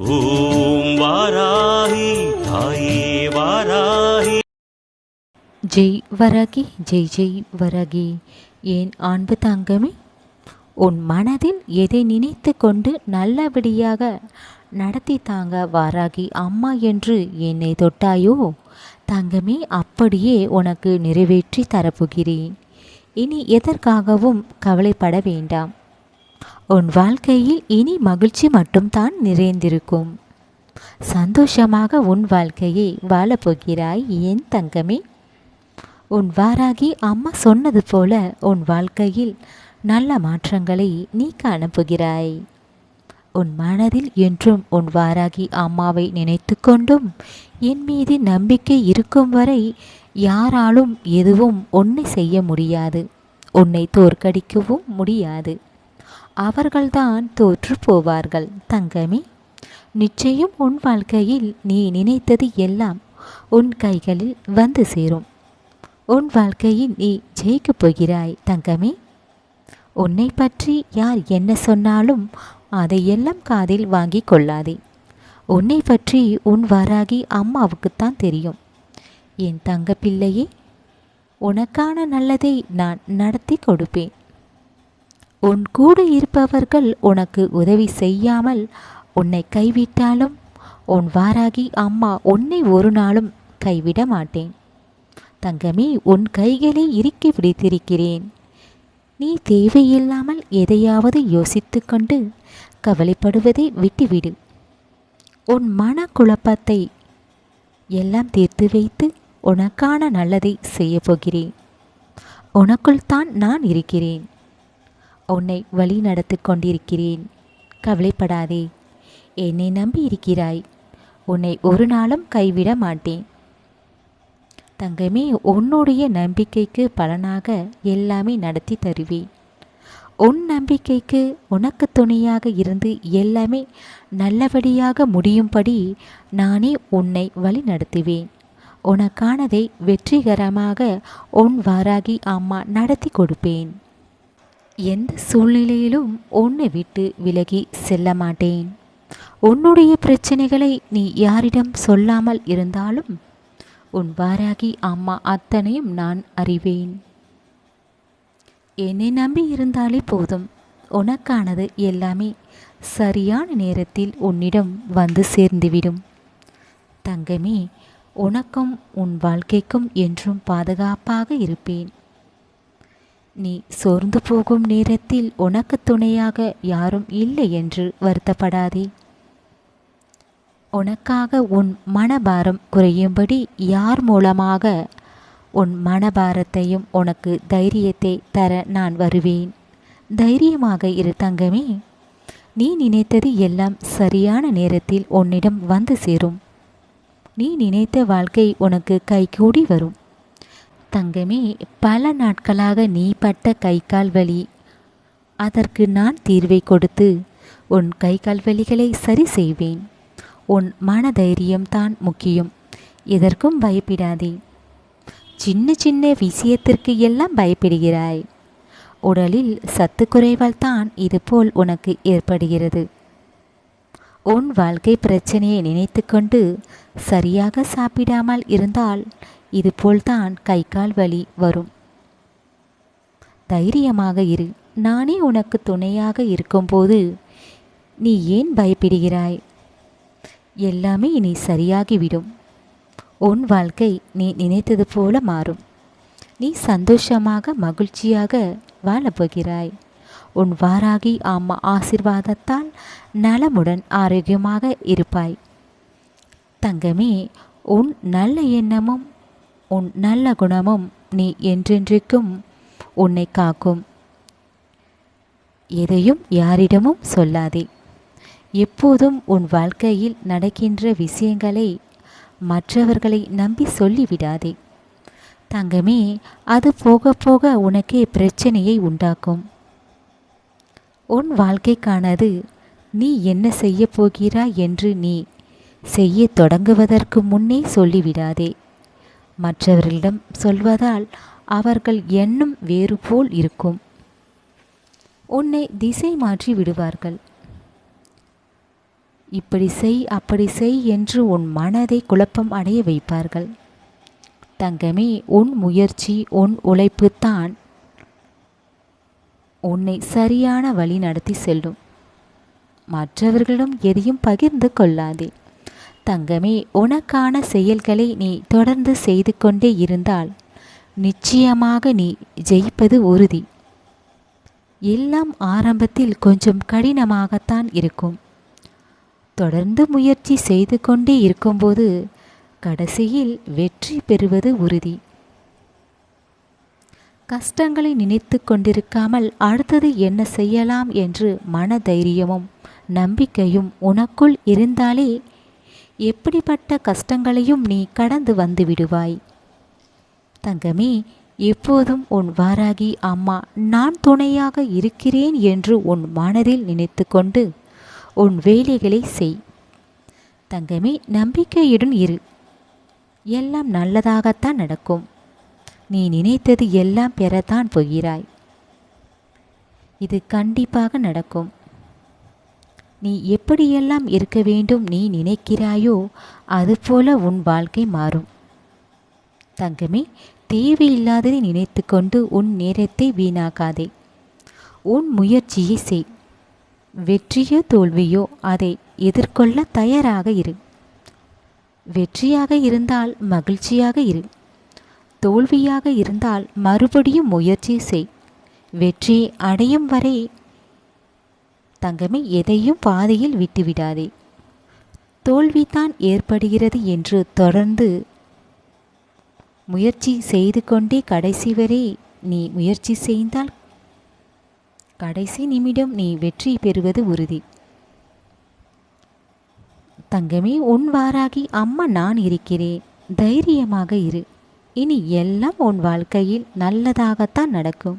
ஓம் வாராகி தாயே வாராகி. ஜெய் வரகி ஜெய் ஜெய் வரகி. ஏன் ஆண்பு தங்கமே? உன் மனதில் எதை நினைத்து கொண்டு நல்லபடியாக நடத்தி தாங்க வாராகி அம்மா என்று என்னை தொட்டாயோ? தங்கமே அப்படியே உனக்கு நிறைவேற்றி தரப்போகிறேன். இனி எதற்காகவும் கவலைப்பட வேண்டாம். உன் வாழ்க்கையில் இனி மகிழ்ச்சி மட்டும்தான் நிறைந்திருக்கும். சந்தோஷமாக உன் வாழ்க்கையை வாழப்போகிறாய் என் தங்கமே. உன் வாராகி அம்மா சொன்னது போல உன் வாழ்க்கையில் நல்ல மாற்றங்களை நீ காணப்போகிறாய். உன் மனதில் என்றும் உன் வாராகி அம்மாவை நினைத்து கொண்டும் என் மீது நம்பிக்கை இருக்கும் வரை யாராலும் எதுவும் உன்னை செய்ய முடியாது. உன்னை தோற்கடிக்கவும் முடியாது. அவர்கள்தான் தோற்று போவார்கள். தங்கமே நிச்சயம் உன் வாழ்க்கையில் நீ நினைத்தது எல்லாம் உன் கைகளில் வந்து சேரும். உன் வாழ்க்கையில் நீ ஜெயிக்கப் போகிறாய் தங்கமே. உன்னை பற்றி யார் என்ன சொன்னாலும் அதையெல்லாம் காதில் வாங்கி கொள்ளாதே. உன்னை பற்றி உன் வாராகி அம்மாவுக்குத்தான் தெரியும். என் தங்க பிள்ளையே உனக்கான நல்லதை நான் நடத்தி கொடுப்பேன். உன் கூட இருப்பவர்கள் உனக்கு உதவி செய்யாமல் உன்னை கைவிட்டாலும் உன் வாராகி அம்மா உன்னை ஒரு நாளும் கைவிட மாட்டேன். தங்கமே உன் கைகளை இறுக்கி பிடித்திருக்கிறேன். நீ தேவையில்லாமல் எதையாவது யோசித்து கொண்டு கவலைப்படுவதை விட்டுவிடு. உன் மன குழப்பத்தை எல்லாம் தீர்த்து வைத்து உனக்கான நல்லதை செய்யப் போகிறேன். உனக்குள் தான் நான் இருக்கிறேன். உன்னை வழி நடத்தி கொண்டிருக்கிறேன். கவலைப்படாதே. என்னை நம்பி இருக்கிறாய். உன்னை ஒரு நாளும் கைவிட மாட்டேன். தங்கமே உன்னுடைய நம்பிக்கைக்கு பலனாக எல்லாமே நடத்தி தருவேன். உன் நம்பிக்கைக்கு உனக்கு துணையாக இருந்து எல்லாமே நல்லபடியாக முடியும்படி நானே உன்னை வழி நடத்துவேன். உனக்கானதை வெற்றிகரமாக உன் வாராகி அம்மா நடத்தி கொடுப்பேன். எந்த சூழ்நிலையிலும் உன்னை விட்டு விலகி செல்ல மாட்டேன். உன்னுடைய பிரச்சனைகளை நீ யாரிடம் சொல்லாமல் இருந்தாலும் உன் வாராகி அம்மா அத்தனையும் நான் அறிவேன். என்னை நம்பி இருந்தாலே போதும். உனக்கானது எல்லாமே சரியான நேரத்தில் உன்னிடம் வந்து சேர்ந்துவிடும். தங்கமே உனக்கும் உன் வாழ்க்கைக்கும் என்றும் பாதுகாப்பாக இருப்பேன். நீ சோர்ந்து போகும் நேரத்தில் உனக்கு துணையாக யாரும் இல்லை என்று வருத்தப்படாதே. உனக்காக உன் மனபாரம் குறையும்படி யார் மூலமாக உன் மனபாரத்தையும் உனக்கு தைரியத்தை தர நான் வருவேன்? தைரியமாக இரு தங்கமே. நீ நினைத்தது எல்லாம் சரியான நேரத்தில் உன்னிடம் வந்து சேரும். நீ நினைத்த வாழ்க்கை உனக்கு கைகூடி வரும். தங்கமே பல நாட்களாக நீ பட்ட கை கால் வலி. அதற்கு நான் தீர்வை கொடுத்து உன் கை கால் வலிகளை சரி செய்வேன். உன் மனதைரியம்தான் முக்கியம். எதற்கும் பயப்படாதே. சின்ன சின்ன விஷயத்திற்கு எல்லாம் பயப்படுகிறாய். உடலில் சத்து குறைவால் தான் இதுபோல் உனக்கு ஏற்படுகிறது. உன் வாழ்க்கை பிரச்சனையை நினைத்து கொண்டு சரியாக சாப்பிடாமல் இருந்தால் இதுபோல்தான் கை கால் வலி வரும். தைரியமாக இரு. நானே உனக்கு துணையாக இருக்கும்போது நீ ஏன் பயப்படுகிறாய்? எல்லாமே இனி சரியாகிவிடும். உன் வாழ்க்கை நீ நினைத்தது போல மாறும். நீ சந்தோஷமாக மகிழ்ச்சியாக வாழப்போகிறாய். உன் வாராகி அம்மா ஆசிர்வாதத்தால் நலமுடன் ஆரோக்கியமாக இருப்பாய். தங்கமே உன் நல்ல எண்ணமும் உன் நல்ல குணமும் நீ என்றென்றைக்கும் உன்னை காக்கும். எதையும் யாரிடமும் சொல்லாதே. எப்போதும் உன் வாழ்க்கையில் நடக்கின்ற விஷயங்களை மற்றவர்களை நம்பி சொல்லிவிடாதே. தங்கமே அது போக போக உனக்கே பிரச்சனையை உண்டாக்கும். உன் வாழ்க்கைக்கானது நீ என்ன செய்ய போகிறாய் என்று நீ செய்ய தொடங்குவதற்கு முன்னே சொல்லிவிடாதே. மற்றவர்களிடம் சொல்வதால் அவர்கள் எண்ணம் வேறு போல் இருக்கும். உன்னை திசை மாற்றி விடுவார்கள். இப்படி செய் அப்படி செய் என்று உன் மனதை குழப்பம் அடைய வைப்பார்கள். தங்கமே உன் முயற்சி உன் உழைப்புத்தான் உன்னை சரியான வழி நடத்தி செல்லும். மற்றவர்களிடம் எதையும் பகிர்ந்து கொள்ளாதே. தங்கமே உனக்கான செயல்களை நீ தொடர்ந்து செய்து கொண்டே இருந்தால் நிச்சயமாக நீ ஜெயிப்பது உறுதி. எல்லாம் ஆரம்பத்தில் கொஞ்சம் கடினமாகத்தான் இருக்கும். தொடர்ந்து முயற்சி செய்து கொண்டே இருக்கும்போது கடைசியில் வெற்றி பெறுவது உறுதி. கஷ்டங்களை நினைத்து கொண்டிருக்காமல் அடுத்தது என்ன செய்யலாம் என்று மனதைரியமும் நம்பிக்கையும் உனக்குள் இருந்தாலே எப்படிப்பட்ட கஷ்டங்களையும் நீ கடந்து வந்து விடுவாய். தங்கமே எப்போதும் உன் வாராகி அம்மா நான் துணையாக இருக்கிறேன் என்று உன் மனதில் நினைத்து கொண்டு உன் வேலைகளை செய். தங்கமே நம்பிக்கையுடன் இரு. எல்லாம் நல்லதாகத்தான் நடக்கும். நீ நினைத்தது எல்லாம் பெறத்தான் போகிறாய். இது கண்டிப்பாக நடக்கும். நீ எப்படியெல்லாம் இருக்க வேண்டும் நீ நினைக்கிறாயோ அதுபோல உன் வாழ்க்கை மாறும். தங்கமே தேவையில்லாததை நினைத்து கொண்டு உன் நேரத்தை வீணாக்காதே. உன் முயற்சியை செய். வெற்றியோ தோல்வியோ அதை எதிர்கொள்ள தயாராக இரு. வெற்றியாக இருந்தால் மகிழ்ச்சியாக இரு. தோல்வியாக இருந்தால் மறுபடியும் முயற்சி செய். வெற்றி அடையும் வரை தங்கமே எதையும் பாதையில் விட்டுவிடாதே. தோல்விதான் ஏற்படுகிறது என்று தொடர்ந்து முயற்சி செய்து கொண்டே கடைசி வரை நீ முயற்சி செய்தால் கடைசி நிமிடம் நீ வெற்றி பெறுவது உறுதி. தங்கமே உன் வாராகி அம்மா நான் இருக்கிறேன். தைரியமாக இரு. இனி எல்லாம் உன் வாழ்க்கையில் நல்லதாகத்தான் நடக்கும்.